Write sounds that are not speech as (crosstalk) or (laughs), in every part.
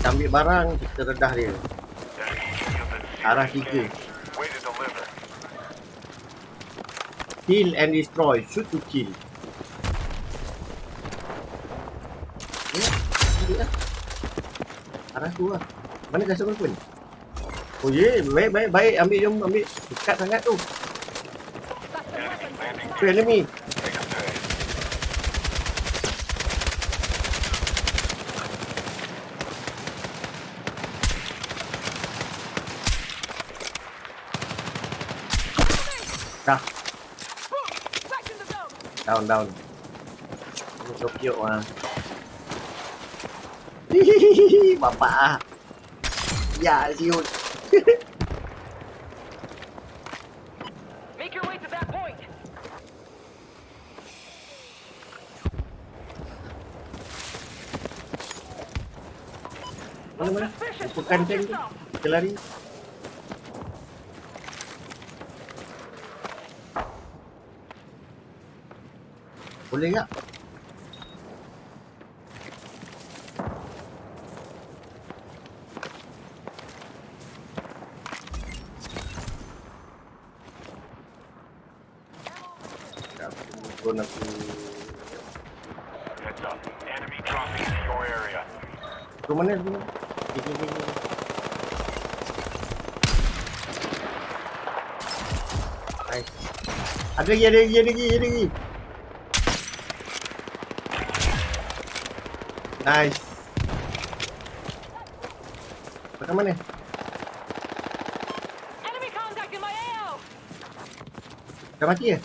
Kita ambil barang, kita redah dia. Arah tiga. Kill and destroy. Shoot to kill. Ni, ambil lah. Arah tu lah. Mana kasut weapon? Oh ye, yeah. baik, baik, baik. Ambil jom, ambil. Dekat sangat tu. Tu enemy. Dah. Down, down. Ini Tokyo ah. Hihihihi, (laughs) bapak ah. Ya, siut. (laughs) Make your way to that point. Mana mana? Bukan tank tu. Kita lari. Boleh tak? Tak, aku aku Heads up. Enemy dropping into your area. Ke mana tu? Ni, ni, ni, ni. Nice. Ada lagi, ada lagi, ada lagi, ada lagi. Nice. Dekat mana? Enemy contact in my AO. Dah mati ke?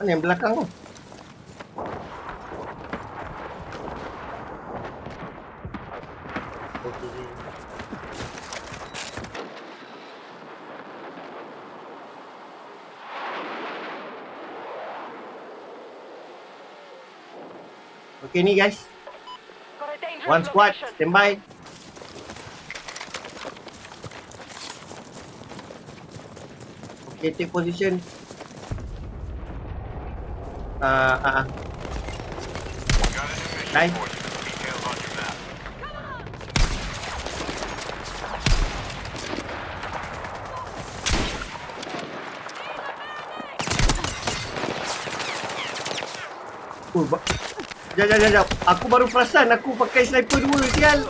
Mana yang belakang tu? Okey. Okey ni guys. One squad, location. stand by. Okay, take position. Uh, uh, mission Nice. for Jap, jap, jap, jap. Aku baru perasan aku pakai sniper dua, sial.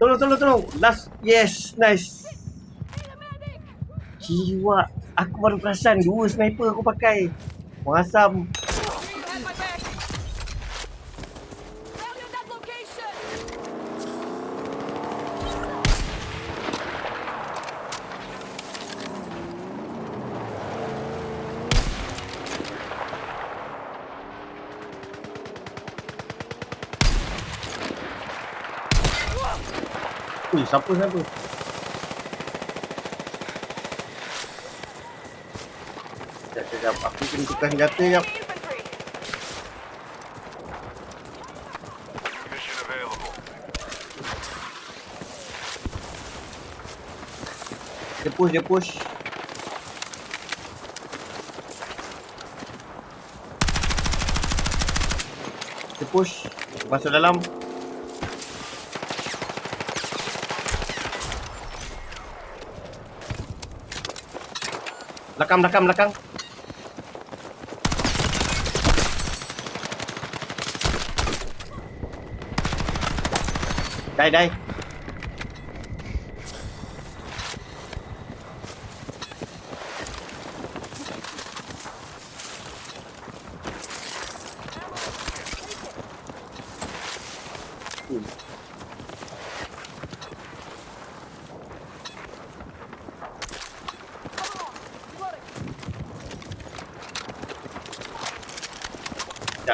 Tolong, tolong, tolong. Last, yes, nice. Jiwa. Aku baru perasan dua sniper aku pakai. Mengasam. Ui, siapa siapa? Sekejap, sekejap. Aku kena tukar senjata, jap. Enemy infantry. Mission available. Dia push, dia push. Dia push. Masuk dalam. Belakang, belakang, belakang. Die, die.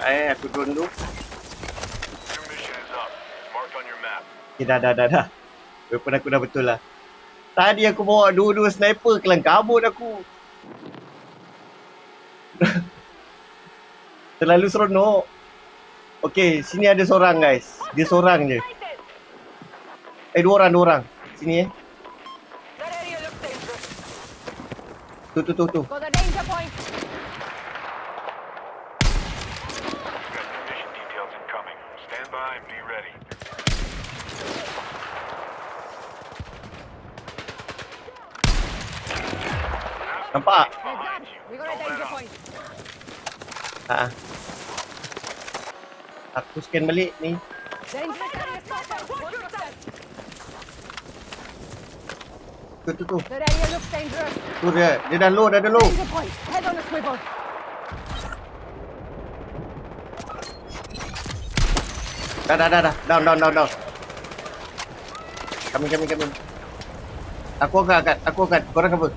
Eh, aku dulu. Your map. Okay, dah, dah, dah, dah. Weapon aku dah betul lah. Tadi aku bawa dua-dua sniper, kelang kabut aku. (laughs) Terlalu seronok. Okay, sini ada seorang guys. Dia seorang je. Eh, dua orang, dua orang. Sini eh. Tu tu tu tu. Nampak? Ha. Aku scan balik ni. Tu tu tu. Tu dia. Dia dah low, dah ada low. Dah dah dah dah. Down down down down. Kami kami kami. Aku akan angkat, aku akan. Korang apa?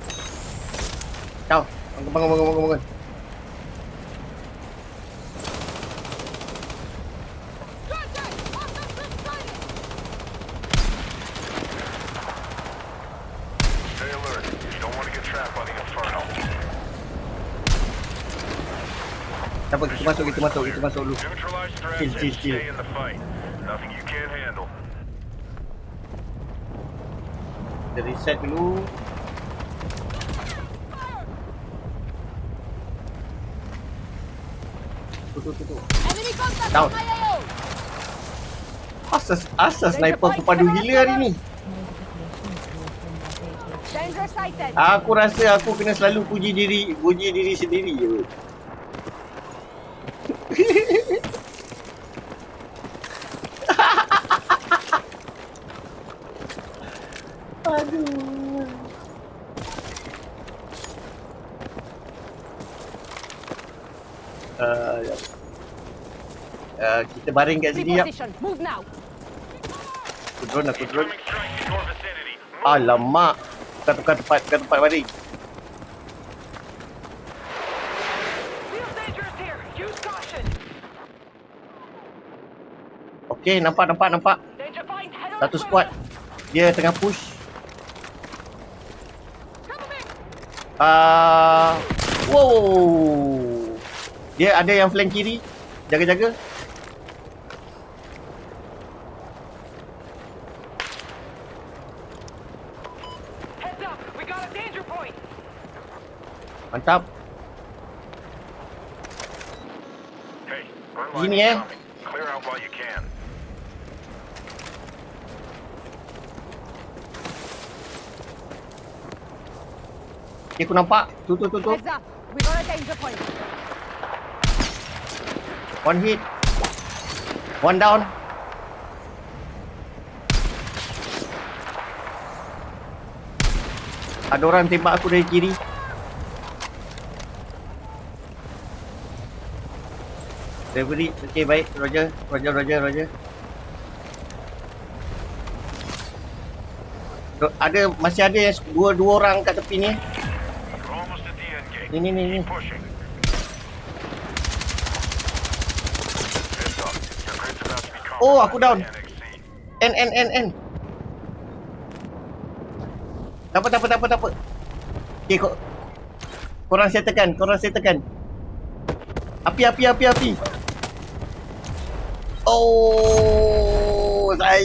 Ciao. Bangun bangun bangun bangun. bangun. Stay alert. You don't want to get trapped by the inferno. Tak apa, kita masuk, kita masuk, kita masuk dulu. Neutralize threats Chill, and chill, chill. stay in the fight. Nothing you can't handle. Kita reset dulu. Tu tu tu tu. Enemy contact Down. Asas asas sniper aku padu gila hari ni. Aku rasa aku kena selalu puji diri, puji diri sendiri je. Uh, uh, kita baring kat sini ya. Now. Aku drone, aku drone. Alamak. Tukar tukar tempat, tukar tempat baring. Okey, nampak nampak nampak. Satu squad. Dia tengah push. Ah, wow. Dia ada yang flank kiri. Jaga-jaga. Heads up. We got a danger point. Mantap. Hey, line eh. incoming. Clear out while you can. Okay, aku nampak. Tu tu tu tu. Heads up. We got a danger point. One hit. One down. Ada orang tembak aku dari kiri. Delivery. Baik. Roger. Roger, Roger, Roger. Ro- Ada, masih ada yang dua, dua orang kat tepi ni. Ni, ni, ni, ni. Keep pushing. Heads up. Your crate's about to be Oh, aku down. N, N, N, N. Tak apa, tak apa, tak apa, tak apa. Okay, kau, korang settlekan, korang settlekan. Api, api, api, api. Oh, saya